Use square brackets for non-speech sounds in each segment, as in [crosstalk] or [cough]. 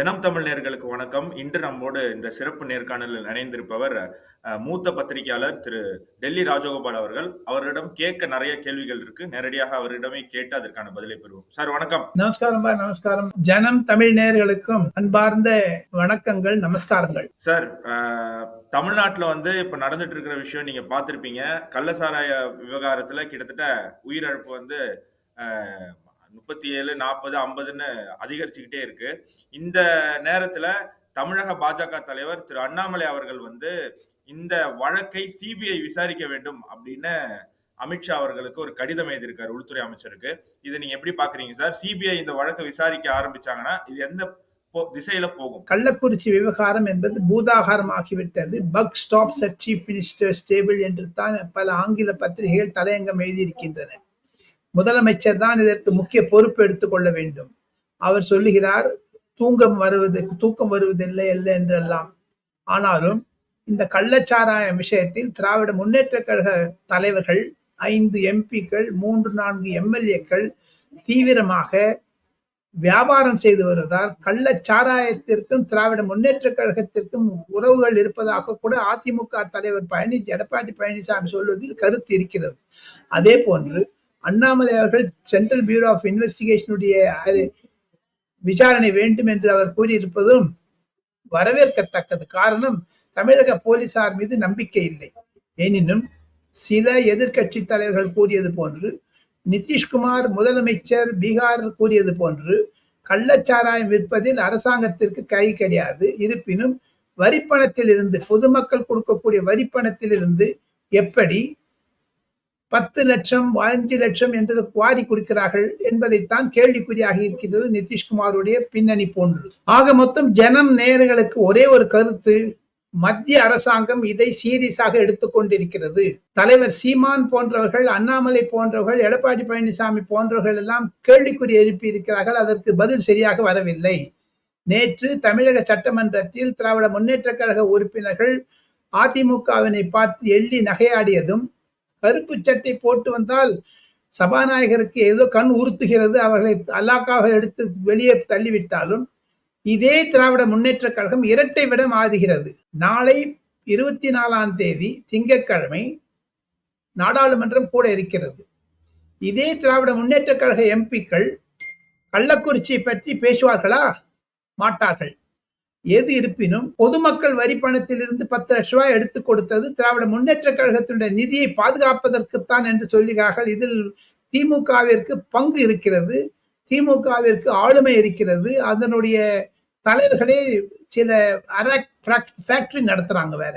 ஜனம் தமிழ் நேர்களுக்கு வணக்கம். இன்று நம்மோடு இந்த சிறப்பு நேர்காணலில் இணைந்திருப்பவர் மூத்த பத்திரிகையாளர் திரு டெல்லி ராஜகோபால் அவர்கள். அவரிடம் கேட்க நிறைய கேள்விகள் இருக்கு. நேரடியாக அவரிடமே கேட்டு அதற்கான பதிலை பெறுவோம். சார் வணக்கம். நமஸ்காரம் நமஸ்காரம். ஜனம் தமிழ் நேயர்களுக்கும் அன்பார்ந்த வணக்கங்கள் நமஸ்காரங்கள். சார் தமிழ்நாட்டுல வந்து இப்ப நடந்துட்டு இருக்கிற விஷயம் நீங்க பார்த்திருப்பீங்க. கள்ளசாராய விவகாரத்துல கிட்டத்தட்ட உயிரிழப்பு வந்து முப்பத்தி ஏழு நாற்பது ஐம்பதுன்னு அதிகரிச்சுக்கிட்டே இருக்கு. இந்த நேரத்துல தமிழக பாஜக தலைவர் திரு அண்ணாமலை அவர்கள் வந்து இந்த வழக்கை சிபிஐ விசாரிக்க வேண்டும் அப்படின்னு அமித்ஷா அவர்களுக்கு ஒரு கடிதம் எழுதியிருக்காரு உள்துறை அமைச்சருக்கு. இதை நீங்க எப்படி பாக்குறீங்க சார்? சிபிஐ இந்த வழக்கை விசாரிக்க ஆரம்பிச்சாங்கன்னா இது எந்த போ- திசையில போகும்? கள்ளக்குறிச்சி விவகாரம் என்பது பூதாகாரம் ஆகிவிட்டது. Buck stops at chief minister stable என்று தான் பல ஆங்கில பத்திரிகைகள் தலையங்கம் எழுதியிருக்கின்றன. முதலமைச்சர் தான் இதற்கு முக்கிய பொறுப்பு எடுத்துக்கொள்ள வேண்டும். அவர் சொல்லுகிறார் தூங்கம் வருவது தூக்கம் வருவதில்லை இல்லை என்றெல்லாம். ஆனாலும் இந்த கள்ளச்சாராயம் விஷயத்தில் திராவிட முன்னேற்ற கழக தலைவர்கள் ஐந்து எம்பிக்கள் மூன்று நான்கு எம்எல்ஏக்கள் தீவிரமாக வியாபாரம் செய்து வருவதால் கள்ளச்சாராயத்திற்கும் திராவிட முன்னேற்ற கழகத்திற்கும் உறவுகள் இருப்பதாக கூட அதிமுக தலைவர் பழனி எடப்பாடி பழனிசாமி சொல்வதில் கருத்து இருக்கிறது. அதே போன்று அண்ணாமலை அவர்கள் சென்ட்ரல் பியூரோ ஆஃப் இன்வெஸ்டிகேஷனுடைய விசாரணை வேண்டும் என்று அவர் கூறியிருப்பதும் வரவேற்கத்தக்கது. காரணம் தமிழக போலீசார் மீது நம்பிக்கை இல்லை. எனினும் சில எதிர்க்கட்சி தலைவர்கள் கூறியது போன்று நிதிஷ்குமார் முதலமைச்சர் பீகார் கூறியது போன்று கள்ளச்சாராயம் விற்பதில் அரசாங்கத்திற்கு கை கிடையாது. இருப்பினும் வரிப்பணத்தில் இருந்து பொதுமக்கள் கொடுக்கக்கூடிய வரிப்பணத்தில் இருந்து எப்படி பத்து லட்சம் அஞ்சு லட்சம் என்று குவாரி கொடுக்கிறார்கள் என்பதைத்தான் கேள்விக்குறியாக இருக்கிறது நிதிஷ்குமாருடைய பின்னணி போன்று. ஆக மொத்தம் ஜனம் நேர்களுக்கு ஒரே ஒரு கருத்து மத்திய அரசாங்கம் இதை சீரியஸாக எடுத்துக்கொண்டிருக்கிறது தலைவர் சீமான் போன்றவர்கள் அண்ணாமலை போன்றவர்கள் எடப்பாடி பழனிசாமி போன்றவர்கள் எல்லாம் கேள்விக்குறி எழுப்பி இருக்கிறார்கள் அதற்கு பதில் சரியாக வரவில்லை. நேற்று தமிழக சட்டமன்றத்தில் திராவிட முன்னேற்ற கழக உறுப்பினர்கள் அதிமுகவினை பார்த்து எள்ளி நகையாடியதும் கருப்பு சட்டை போட்டு வந்தால் சபாநாயகருக்கு ஏதோ கண் உறுத்துகிறது. அவர்களை அல்லாக்காக எடுத்து வெளியே தள்ளிவிட்டாலும் இதே திராவிட முன்னேற்ற கழகம் இரட்டை விடம் ஆதுகிறது. நாளை இருபத்தி நாலாம் தேதி திங்கட்கிழமை நாடாளுமன்றம் கூட இருக்கிறது. இதே திராவிட முன்னேற்ற கழக எம்பிக்கள் கள்ளக்குறிச்சியை பற்றி பேசுவார்களா? மாட்டார்கள். எது இருப்பினும் பொதுமக்கள் வரி பணத்திலிருந்து பத்து லட்ச ரூபாய் எடுத்து கொடுத்தது திராவிட முன்னேற்ற கழகத்தினுடைய நிதியை பாதுகாப்பதற்குத்தான் என்று சொல்லுகிறார்கள். இதில் திமுகவிற்கு பங்கு இருக்கிறது. திமுகவிற்கு ஆளுமை இருக்கிறது. அதனுடைய தலைவர்களே சில ஃபேக்டரி நடத்துறாங்க வேற.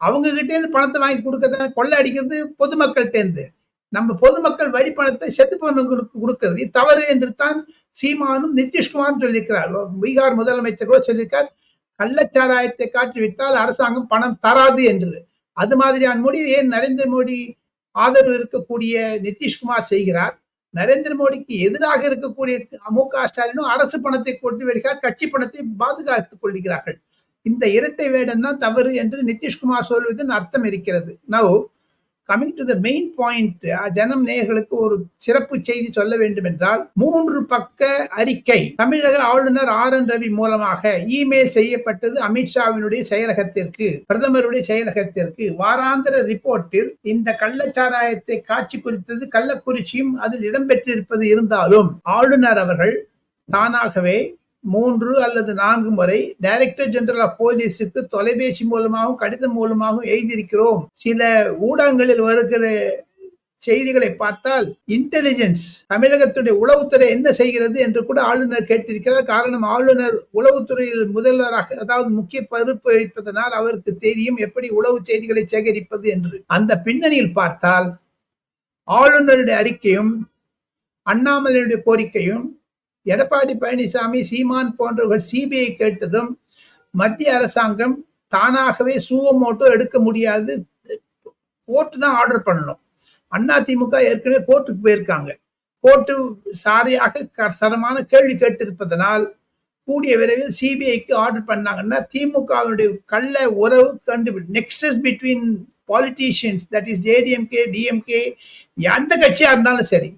அவங்க கிட்டேருந்து பணத்தை வாங்கி கொடுக்கறத கொள்ளை அடிக்கிறது பொதுமக்கள்கிட்டேருந்து நம்ம பொதுமக்கள் வரி பணத்தை செத்து போனவங்களுக்கு கொடுக்கிறது. தவறு என்று தான் சீமானும் நிதிஷ்குமாரும் சொல்லியிருக்கிறார். பீகார் முதலமைச்சர் கூட சொல்லியிருக்கார். கள்ளச்சாராயத்தை காட்டி விட்டால் அரசாங்கம் பணம் தராது என்று அது மாதிரியான முடிவு ஏன் நரேந்திர மோடி ஆதரவு இருக்கக்கூடிய நிதிஷ்குமார் செய்கிறார்? நரேந்திர மோடிக்கு எதிராக இருக்கக்கூடிய மு க ஸ்டாலினும் அரசு பணத்தை கொண்டு வருகிறார் கட்சி பணத்தை பாதுகாத்துக் கொள்கிறார்கள். இந்த இரட்டை வேடம் தான் தவறு என்று நிதிஷ்குமார் சொல்வதன் அர்த்தம் இருக்கிறது. Now coming to the main point ஜனம் நேயர்களுக்கு ஒரு சிறப்பு செய்தி சொல்ல வேண்டும் என்றால் மூன்று பக்க அறிக்கை. தமிழக ஆளுநர் ஆர் என் ரவி மூலமாக இமெயில் செய்யப்பட்டது அமித்ஷாவினுடைய செயலகத்திற்கு பிரதமருடைய செயலகத்திற்கு. வாராந்திர ரிப்போர்ட்டில் இந்த கள்ளச்சாராயத்தை காட்சி குறித்தது கள்ளக்குறிச்சியும் அதில் இடம்பெற்றிருப்பது இருந்தாலும் ஆளுநர் அவர்கள் தானாகவே மூன்று அல்லது நான்கு முறை டைரக்டர் ஜெனரல் ஆஃப் போலீஸுக்கு தொலைபேசி மூலமாகவும் கடிதம் மூலமாகவும் எழுதியிருக்கிறோம். சில ஊடகங்களில் வருகிற செய்திகளை பார்த்தால் இன்டெலிஜென்ஸ் தமிழகத்துடைய உளவுத்துறை என்ன செய்கிறது என்று கூட ஆளுநர் கேட்டிருக்கிறார். காரணம் ஆளுநர் உளவுத்துறையில் முதல்வராக அதாவது முக்கிய பொறுப்பு வைப்பதனால் அவருக்கு தெரியும் எப்படி உளவு செய்திகளை சேகரிப்பது என்று. அந்த பின்னணியில் பார்த்தால் ஆளுநருடைய அறிக்கையும் அண்ணாமலையுடைய கோரிக்கையும் எடப்பாடி பழனிசாமி சீமான் போன்றவர்கள் சிபிஐ கேட்டதும் மத்திய அரசாங்கம் தானாகவே சூவமோட்டோ எடுக்க முடியாது. கோர்ட்டு தான் ஆர்டர் பண்ணணும். அண்ணா திமுக ஏற்கனவே கோர்ட்டுக்கு போயிருக்காங்க. கோர்ட்டு சாரியாக க- சரமான கேள்வி கேட்டிருப்பதனால் கூடிய விரைவில் சிபிஐக்கு ஆர்டர் பண்ணாங்கன்னா திமுகவினுடைய கள்ள உறவு கண்டுபிடி nexus between politicians that is ADMK DMK எந்த கட்சியாக இருந்தாலும் சரி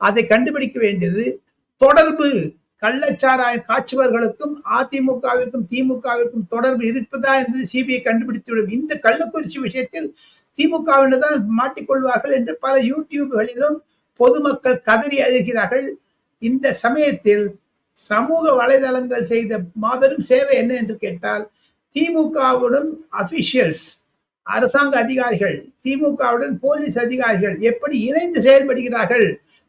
அதை கண்டுபிடிக்க வேண்டியது தொடர்பு கள்ளச்சாராயம் காய்ச்சுவர்களுக்கும் அதிமுகவிற்கும் திமுகவிற்கும் தொடர்பு இருப்பதா என்று சிபிஐ கண்டுபிடித்துவிடும். இந்த கள்ளக்குறிச்சி விஷயத்தில் திமுகவினர் தான் மாட்டிக்கொள்வார்கள் என்று பல யூடியூப்களிலும் பொதுமக்கள் கதறி அழுகிறார்கள். இந்த சமயத்தில் சமூக வலைதளங்கள் செய்த மாபெரும் சேவை என்ன என்று கேட்டால் திமுகவுடன் அபிஷியல்ஸ் அரசாங்க அதிகாரிகள் திமுகவுடன் போலீஸ் அதிகாரிகள் எப்படி இணைந்து செயல்படுகிறார்கள்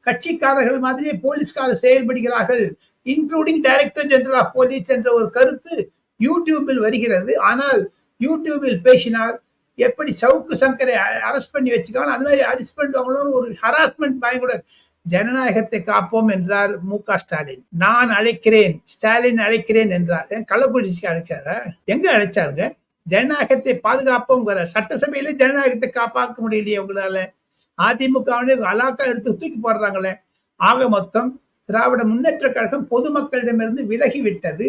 கட்சிக்காரர்கள் மாதிரியே போலீஸ்காரர் செயல்படுகிறார்கள். Including director general of police என்ற ஒரு கருத்து யூடியூபில் வருகிறது. ஆனால் யூடியூபில் பேசினால் எப்படி சவுக்கு சங்கரை அரெஸ்ட் பண்ணி வச்சுக்காங்க அது மாதிரி அரெஸ்ட் பண்ணுவாங்களோன்னு ஒரு ஹராஸ்மெண்ட் பயம் கூட ஜனநாயகத்தை காப்போம் என்றார் மு க ஸ்டாலின். நான் அழைக்கிறேன் ஸ்டாலின் அழைக்கிறேன் என்றார். ஏன் கள்ளக்குறிச்சிக்கு அழைச்சாரா? எங்க அழைச்சாருங்க? ஜனநாயகத்தை பாதுகாப்போம் சட்டசபையில ஜனநாயகத்தை காப்பாக்க முடியலையே உங்களால. அதிமுகவினை அலாக்கா எடுத்து தூக்கி போடுறாங்களே. ஆக மொத்தம் திராவிட முன்னேற்ற கழகம் பொதுமக்களிடமிருந்து விலகிவிட்டது.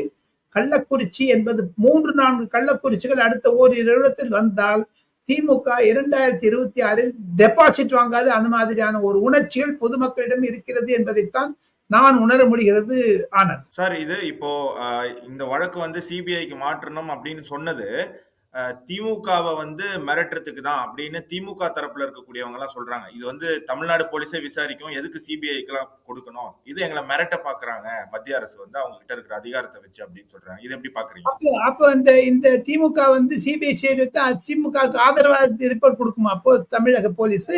கள்ளக்குறிச்சி என்பது மூன்று நான்கு கள்ளக்குறிச்சிகள் அடுத்த ஓரிரு இடத்தில் வந்தால் திமுக இரண்டாயிரத்தி இருபத்தி ஆறில் டெபாசிட் வாங்காது. அந்த மாதிரியான ஒரு உணர்ச்சிகள் பொதுமக்களிடம் இருக்கிறது என்பதைத்தான் நான் உணர முடிகிறது ஆனது. சார் இது இப்போ இந்த வழக்கு வந்து சிபிஐக்கு மாற்றணும் அப்படின்னு சொன்னது திமுகவை வந்து மிரட்டுறதுக்கு தான் அப்படின்னு திமுக தரப்புல இருக்கக்கூடியவங்க எல்லாம் சொல்றாங்க. இது வந்து தமிழ்நாடு போலீஸே விசாரிக்கும். எதுக்கு சிபிஐக்கு எல்லாம் கொடுக்கணும்? இது எங்களை மிரட்ட பாக்குறாங்க. மத்திய அரசு வந்து அவங்க கிட்ட இருக்கிற அதிகாரத்தை வச்சு அப்படின்னு சொல்றாங்க. இது எப்படி பாக்குறீங்க? அப்போ இந்த இந்த திமுக வந்து சிபிஐ எடுத்து திமுகவுக்கு ஆதரவாக ரிப்போர்ட் கொடுக்குமா? அப்போ தமிழக போலீஸ்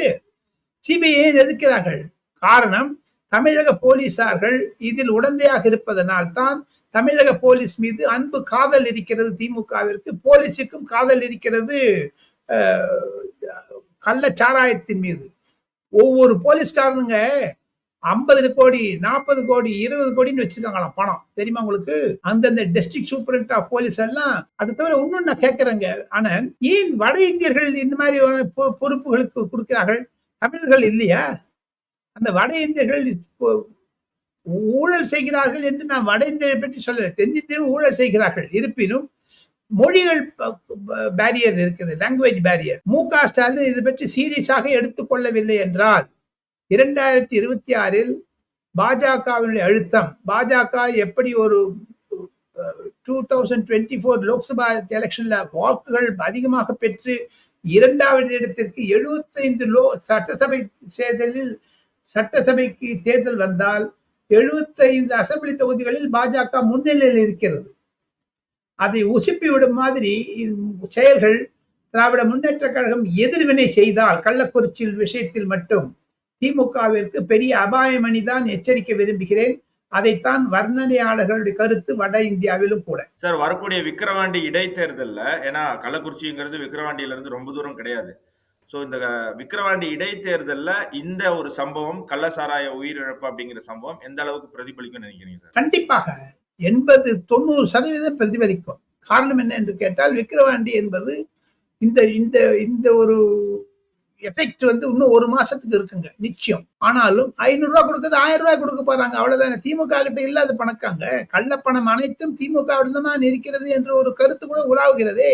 சிபிஐ எதிர்க்கிறார்கள். காரணம் தமிழக போலீசார்கள் இதில் உடந்தையாக இருப்பதனால் தான் தமிழக போலீஸ் மீது அன்பு காதல் இருக்கிறது திமுகவிற்கு. போலீஸுக்கும் காதல் இருக்கிறது அஹ், கள்ள சாராயத்தின் மீது. ஒவ்வொரு போலீஸ்காரனுங்க ஐம்பது கோடி நாற்பது கோடி இருபது கோடின்னு வச்சிருக்காங்களாம் பணம். தெரியுமா உங்களுக்கு? அந்தந்த டிஸ்ட்ரிக்ட் சூப்பரண்ட் ஆஃப் போலீஸ் எல்லாம் அது தவிர இன்னும் நான் கேட்கறேங்க. ஆனா ஏன் வட இந்தியர்கள் இந்த மாதிரி பொ- பொறுப்புகளுக்கு கொடுக்கிறார்கள்? தமிழர்கள் இல்லையா? அந்த வட இந்தியர்கள் ஊழல் செய்கிறார்கள் என்று நான் வட பற்றி சொல்ல தென்னிந்தியர்கள் ஊழல் செய்கிறார்கள். இருப்பினும் மொழிகள் பேரியர் இருக்குது. லாங்குவேஜ் பேரியர் மு க ஸ்டாலின் இது பற்றி சீரியஸாக எடுத்துக்கொள்ளவில்லை என்றால் இரண்டாயிரத்தி இருபத்தி ஆறில் பாஜகவினுடைய அழுத்தம் பாஜக எப்படி ஒரு two thousand twenty four Lok Sabha எலெக்ஷன்ல வாக்குகள் அதிகமாக பெற்று இரண்டாவது இடத்திற்கு எழுபத்தைந்து லோ சட்டசபை தேர்தலில் சட்டசபைக்கு தேர்தல் வந்தால் எழுபத்தைந்து அசெம்பிளி தொகுதிகளில் பாஜக முன்னிலையில் இருக்கிறது. அதை உசுப்பிவிடும் மாதிரி செயல்கள் திராவிட முன்னேற்ற கழகம் எதிர்வினை செய்தால் கள்ளக்குறிச்சியில் விஷயத்தில் மட்டும் திமுகவிற்கு பெரிய அபாயமணி தான் எச்சரிக்க விரும்புகிறேன். அதைத்தான் வர்ணனையாளர்களுடைய கருத்து வட இந்தியாவிலும் கூட. சார் வரக்கூடிய விக்கிரவாண்டி இடைத்தேர்தல்ல ஏன்னா கள்ளக்குறிச்சிங்கிறது விக்கிரவாண்டியிலிருந்து ரொம்ப தூரம் கிடையாது. ஸோ இந்த விக்கிரவாண்டி இடைத்தேர்தலில் இந்த ஒரு சம்பவம் கள்ளசாராய உயிரிழப்பு அப்படிங்கிற சம்பவம் எந்த அளவுக்கு பிரதிபலிக்கும் நினைக்கிறீங்க சார்? கண்டிப்பாக எண்பது தொண்ணூறு சதவீதம் பிரதிபலிக்கும். காரணம் என்ன என்று கேட்டால் விக்கிரவாண்டி என்பது இந்த இந்த இந்த ஒரு எஃபெக்ட் வந்து இன்னும் ஒரு மாசத்துக்கு இருக்குங்க நிச்சயம். ஆனாலும் ஐநூறு ரூபாய் கொடுக்குறது ஆயிரம் ரூபாய் கொடுக்க போறாங்க அவ்வளவுதாங்க திமுக கிட்ட இல்லாத பணக்காங்க கள்ளப்பணம் அனைத்தும் திமுக தான் இருக்கிறது என்று ஒரு கருத்து கூட உலாவுகிறதே.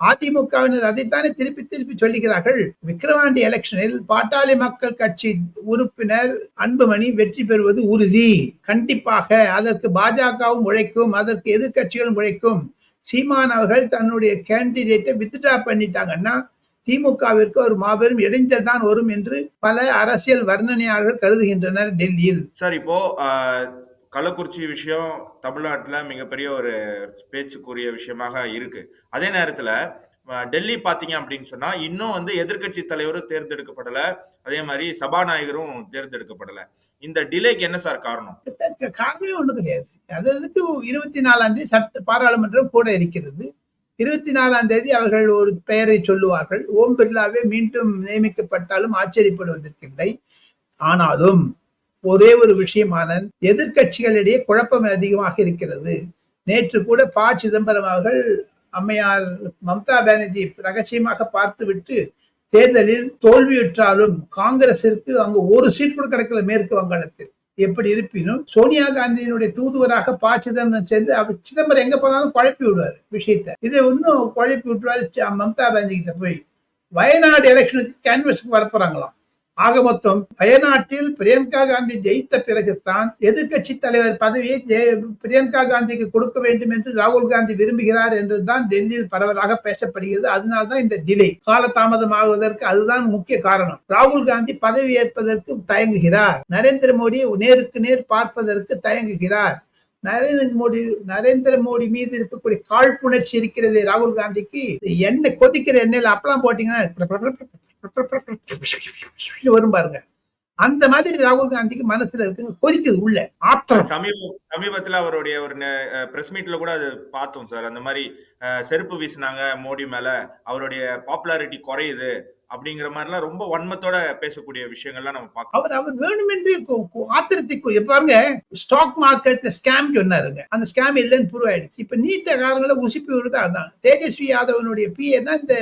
அதிமுகவினர் அதைத்தானே திருப்பி திருப்பி சொல்லுகிறார்கள்? விக்கிரவாண்டி எலெக்ஷனில் பாட்டாளி மக்கள் கட்சி உறுப்பினர் அன்புமணி வெற்றி பெறுவது உறுதி. கண்டிப்பாக அதற்கு பாஜகவும் உழைக்கும் அதற்கு எதிர்க்கட்சிகளும் உழைக்கும். சீமான் அவர்கள் தன்னுடைய கேண்டிடேட்டை வித்ட்ரா பண்ணிட்டாங்கன்னா திமுகவிற்கு ஒரு மாபெரும் இடைஞ்சல் தான் வரும் என்று பல அரசியல் வர்ணனையாளர்கள் கருதுகின்றனர் டெல்லியில். சார் இப்போ கள்ளக்குறிச்சி விஷயம் தமிழ்நாட்டில் மிகப்பெரிய ஒரு பேச்சுக்குரிய விஷயமாக இருக்கு. அதே நேரத்தில் டெல்லி பார்த்தீங்க அப்படின்னு சொன்னா இன்னும் வந்து எதிர்க்கட்சி தலைவரும் தேர்ந்தெடுக்கப்படலை. அதே மாதிரி சபாநாயகரும் தேர்ந்தெடுக்கப்படலை. இந்த டிலேக்கு என்ன சார் காரணம்? காரணமே ஒன்றும் கிடையாது. அது அதுக்கு இருபத்தி நாலாம் தேதி சட்ட பாராளுமன்றம் கூட இருக்கிறது. இருபத்தி நாலாம் தேதி அவர்கள் ஒரு பெயரை சொல்லுவார்கள். ஓம் பிர்லாவே மீண்டும் நியமிக்கப்பட்டாலும் ஆச்சரியப்படுவதற்கில்லை ஆனாலும் ஒரே ஒரு விஷயமான எதிர்கட்சிகளிடையே குழப்பம் அதிகமாக இருக்கிறது. நேற்று கூட ப. சிதம்பரம் அவர்கள் அம்மையார் மம்தா பானர்ஜி ரகசியமாக பார்த்துவிட்டு தேர்தலில் தோல்வியுற்றாலும் காங்கிரசிற்கு அங்கு ஒரு சீட் கூட கிடைக்கல மேற்கு வங்காளத்தில். எப்படி இருப்பினும் சோனியா காந்தியினுடைய தூதுவராக ப. சிதம்பரம் சேர்ந்து அவர் சிதம்பரம் எங்க போனாலும் குழப்பி விடுவார் விஷயத்தை. இதை இன்னும் குழப்பி விட்டுவாரு மம்தா பானர்ஜி கிட்ட போய் வயநாடு எலெக்ஷனுக்கு கேன்வஸுக்கு வரப்போறாங்களாம். ஆக மொத்தம் வயநாட்டில் பிரியங்கா காந்தி ஜெயித்த பிறகுதான் எதிர்க்கட்சி தலைவர் பதவியை பிரியங்கா காந்திக்கு கொடுக்க வேண்டும் என்று ராகுல் காந்தி விரும்புகிறார் என்றுதான் டெல்லியில் பரவலாக பேசப்படுகிறது. அதனால்தான் இந்த டிலே காலதாமதமாகுவதற்கு அதுதான் முக்கிய காரணம். ராகுல் காந்தி பதவி ஏற்பதற்கு தயங்குகிறார். நரேந்திர மோடி நேருக்கு நேர் பார்ப்பதற்கு தயங்குகிறார். நரேந்திர மோடி நரேந்திர மோடி மீது இருக்கக்கூடிய காழ்ப்புணர்ச்சி இருக்கிறதே ராகுல் காந்திக்கு. எண்ணெய் கொதிக்கிற எண்ணெயில் அப்பெல்லாம் போட்டீங்கன்னா [laughs] வரும் பாருங்க. அந்த மாதிரி ராகுல் காந்திக்கு மனசுல இருக்குங்க கொதிக்குது உள்ள ஆத்திரம். சமீப சமீபத்துல அவருடைய ஒரு பிரஸ் மீட்ல கூட அது பார்த்தோம் சார். அந்த மாதிரி செருப்பு வீசினாங்க மோடி மேல அவருடைய பாப்புலாரிட்டி குறையுது அப்படிங்கிற மாதிரிலாம் ரொம்ப வன்மத்தோட பேசக்கூடிய விஷயங்கள்லாம் நம்ம பார்க்கணும் அவர் அவர் வேணுமென்றே ஆத்திரத்தை கு- இப்ப பாருங்க ஸ்டாக் மார்க்கெட்ல ஸ்கேம் சொன்னாருங்க. அந்த ஸ்கேம் இல்லைன்னு ப்ரூவ் ஆயிடுச்சு இப்ப நீட்ட காரணங்களை உசுப்பி விடுறது அதான். தேஜஸ்வி யாதவனுடைய பிஏ தான் இந்த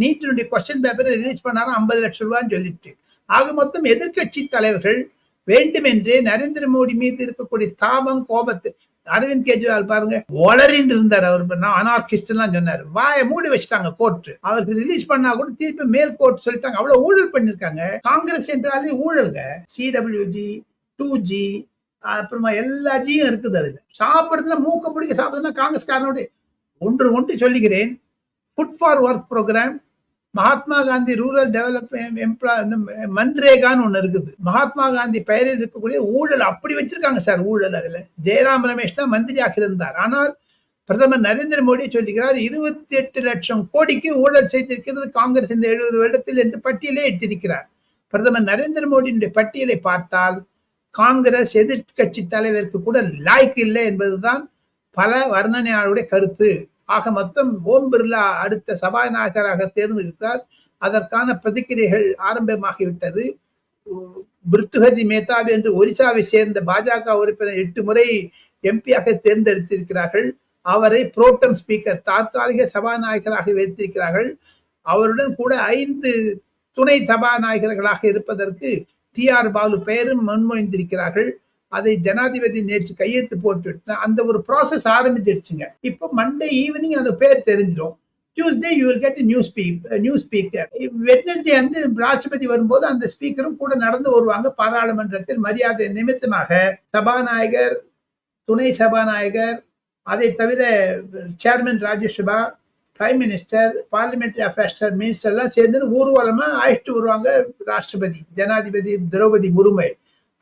நீட்டினுடைய கொஸ்டின் பேப்பரை ரிலீஸ் பண்ணாலும் ஐம்பது லட்சம் ரூபான்னு சொல்லிட்டு. ஆக மொத்தம் எதிர்க்கட்சி தலைவர்கள் வேண்டுமென்றே நரேந்திர மோடி மீது இருக்கக்கூடிய தாபம் கோபத்து அரவிந்த் கெஜ்ரிவால் பாருங்க ஒளரின்னு இருந்தார் அவர் நான் அனார்கிஸ்ட் எல்லாம் சொன்னார். வாயை மூடி வச்சுட்டாங்க கோர்ட் அவருக்கு ரிலீஸ் பண்ணா கூட திருப்பி மேல் கோர்ட் சொல்லிட்டாங்க. அவ்வளவு ஊழல் பண்ணிருக்காங்க. காங்கிரஸ் என்றாலே ஊழல்ங்க. சிடபிள்யூஜி டூ ஜி அப்புறமா எல்லா ஜியும் இருக்குது அதுல. சாப்பிடுறதுனா மூக்க பிடிக்க சாப்பிடுறதுனா காங்கிரஸ்காரனுடைய ஒன்று ஒன்று சொல்லுகிறேன் food for work programme Mahatma Gandhi rural development employ இந்த மன்ரேகான்னு ஒன்று இருக்குது. மகாத்மா காந்தி பெயரில் இருக்கக்கூடிய ஊழல் அப்படி வச்சிருக்காங்க சார் ஊழல் அதில். ஜெயராம் ரமேஷ் தான் மந்திரியாக இருந்தார். ஆனால் பிரதமர் நரேந்திர மோடி சொல்லுகிறார் இருபத்தி எட்டு லட்சம் கோடிக்கு ஊழல் செய்திருக்கிறது காங்கிரஸ் இந்த எழுபது வருடத்தில் என்று பட்டியலே இட்டிருக்கிறார் பிரதமர் நரேந்திர மோடியினுடைய பட்டியலை பார்த்தால் காங்கிரஸ் எதிர்கட்சி தலைவருக்கு கூட லாய்க்கு இல்லை என்பதுதான் பல வர்ணனையாளருடைய கருத்து. ஆக மொத்தம் ஓம் பிர்லா அடுத்த சபாநாயகராக தேர்ந்தெடுத்தார். அதற்கான பிரதிக்கிரைகள் ஆரம்பமாகிவிட்டது. பிருத்துஹஜி மேத்தாப் என்று ஒரிசாவை சேர்ந்த பாஜக உறுப்பினர் எட்டு முறை எம்பியாக தேர்ந்தெடுத்திருக்கிறார்கள். அவரை புரோட்டம் ஸ்பீக்கர் தற்காலிக சபாநாயகராக வைத்திருக்கிறார்கள். அவருடன் கூட ஐந்து துணை சபாநாயகர்களாக இருப்பதற்கு டி ஆர் பாலு பெயரும் முன்மொழிந்திருக்கிறார்கள். அதை ஜனாதிபதி நேற்று கையெழுத்து போட்டு அந்த ஒரு ப்ராசஸ் ஆரம்பிச்சிடுச்சுங்க. இப்போ மண்டே ஈவினிங் அந்த பேர் தெரிஞ்சிடும் Tuesday you will get new speak new speaker Wednesday வந்து ராஷ்டிரபதி வரும்போது அந்த ஸ்பீக்கரும் கூட நடந்து வருவாங்க பாராளுமன்றத்தில் மரியாதை நிமித்தமாக. சபாநாயகர் துணை சபாநாயகர் அதை தவிர chairman Rajya Sabha prime minister parliamentary affairs minister எல்லாம் சேர்ந்து ஊர்வலமா அழைச்சிட்டு வருவாங்க ராஷ்டிரபதி ஜனாதிபதி திரௌபதி முர்மு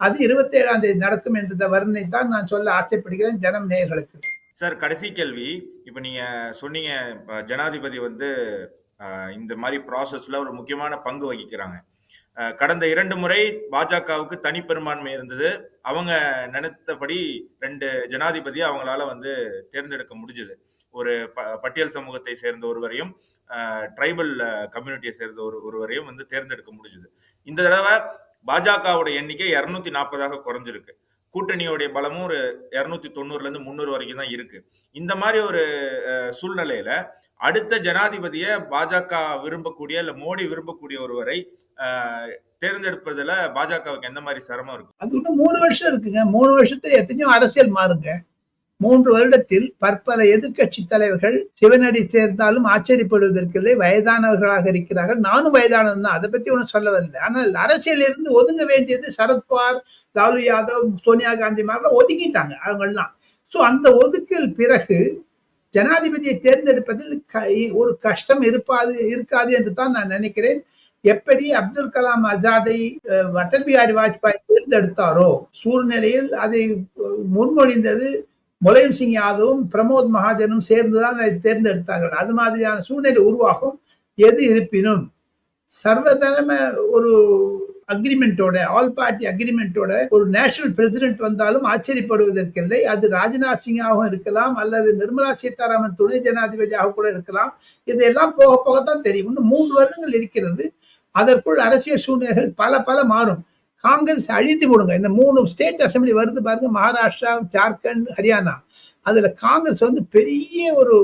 அது இருபத்தி ஏழாம் தேதி நடக்கும் என்ற வருணனை தான் நான் சொல்ல ஆசைப்படுகிறேன் ஜனம் நேயர்களுக்கு. சார் கடைசி கேள்வி. இப்போ நீங்க சொன்னீங்க ஜனாதிபதி வந்து இந்த மாதிரி ப்ராசஸ்ல ஒரு முக்கியமான பங்கு வகிக்கிறாங்க. கடந்த இரண்டு முறை பாஜகவுக்கு தனிப்பெரும்பான்மை இருந்தது. அவங்க நினைத்தபடி ரெண்டு ஜனாதிபதியை அவங்களால வந்து தேர்ந்தெடுக்க முடிஞ்சது. ஒரு ப பட்டியல் சமூகத்தை சேர்ந்த ஒருவரையும் ட்ரைபல் கம்யூனிட்டியை சேர்ந்த ஒரு ஒருவரையும் வந்து தேர்ந்தெடுக்க முடிஞ்சது. இந்த தடவை பாஜகவுடைய எண்ணிக்கை இரநூத்தி நாற்பதாக குறைஞ்சிருக்கு. கூட்டணியோடைய பலமும் ஒரு இரநூத்தி தொண்ணூறுல இருந்து முந்நூறு வரைக்கும் தான் இருக்கு. இந்த மாதிரி ஒரு அஹ், சூழ்நிலையில அடுத்த ஜனாதிபதியை பாஜக விரும்பக்கூடிய இல்ல மோடி விரும்பக்கூடிய ஒருவரை அஹ், தேர்ந்தெடுப்பதுல பாஜகவுக்கு எந்த மாதிரி சிரமம் இருக்கும் அது இன்னும் மூணு வருஷம் இருக்குங்க. மூணு வருஷத்துல எத்தனையோ அரசியல் மாறுங்க. மூன்று வருடத்தில் பற்பல எதிர்க்கட்சி தலைவர்கள் சிவனடி சேர்ந்தாலும் ஆச்சரியப்படுவதற்கில்லை வயதானவர்களாக இருக்கிறார்கள். நானும் வயதானவன் தான் அதை பத்தி ஒன்றும் சொல்ல வரல. ஆனால் அரசியல் இருந்து ஒதுங்க வேண்டியது சரத்பவார் லாலு யாதவ் சோனியா காந்தி மாதிரிலாம் ஒதுக்கிட்டாங்க அவங்கெல்லாம் ஸோ அந்த ஒதுக்கல் பிறகு ஜனாதிபதியை தேர்ந்தெடுப்பதில் க- ஒரு கஷ்டம் இருப்பாது இருக்காது என்று தான் நான் நினைக்கிறேன். எப்படி அப்துல் கலாம் ஆசாதை அஹ், அடல் பிஹாரி வாஜ்பாய் தேர்ந்தெடுத்தாரோ சூழ்நிலையில் அதை முன்மொழிந்தது முலயம் சிங் யாதவும் பிரமோத் மகாஜனும் சேர்ந்துதான் அதை தேர்ந்தெடுத்தார்கள். அது மாதிரியான சூழ்நிலை உருவாகும் எது இருப்பினும் சர்வதரம ஒரு அக்ரிமெண்டோட ஆல் பார்ட்டி அக்ரிமெண்டோட ஒரு நேஷனல் பிரசிடென்ட் வந்தாலும் ஆச்சரியப்படுவதற்கில்லை. அது ராஜ்நாத் சிங்காகவும் இருக்கலாம் அல்லது நிர்மலா சீதாராமன் துணை ஜனாதிபதியாக கூட இருக்கலாம். இதெல்லாம் போக போக தான் தெரியும். இன்னும் மூன்று வருடங்கள் இருக்கிறது. அதற்குள் அரசியல் சூழ்நிலைகள் பல பல மாறும். காங்கிரஸ் அழிந்து போடுங்க இந்த மூணு ஸ்டேட் அசம்பிளி வருது பாருங்க. மகாராஷ்டிரா ஜார்க்கண்ட் ஹரியானா. அதுல காங்கிரஸ் வந்து பெரிய ஒரு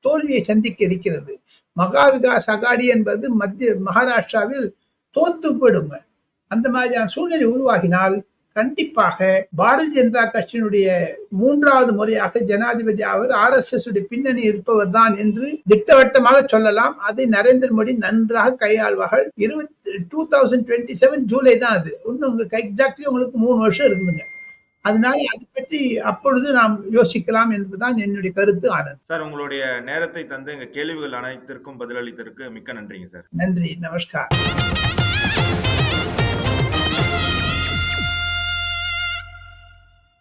தோல்வியை சந்திக்க இருக்கிறது. மகா விகாஸ் அகாடி என்பது மத்திய மகாராஷ்டிராவில் தோத்து போயிடுங்க. அந்த மாதிரியான சூழ்நிலை உருவாகினால் கண்டிப்பாக பாரதிய ஜனதா கட்சியினுடைய மூன்றாவது முறையாக ஜனாதிபதி அவர் ஆர் எஸ் எஸ் உடைய பின்னணி இருப்பவர் தான் என்று திட்டவட்டமாக சொல்லலாம். அதை நரேந்திர மோடி நன்றாக கையாள்வார்கள். இருபத்தி two thousand twenty seven July தான் அது. இன்னும் உங்களுக்கு எக்ஸாக்ட்லி உங்களுக்கு மூணு வருஷம் இருக்குதுங்க. அதனால அதை பற்றி அப்பொழுது நாம் யோசிக்கலாம் என்பதுதான் என்னுடைய கருத்து ஆனந்த். சார் உங்களுடைய நேரத்தை தந்து எங்க கேள்விகள் அனைத்திற்கும் பதிலளித்ததற்கு மிக்க நன்றிங்க சார். நன்றி நமஸ்கார்.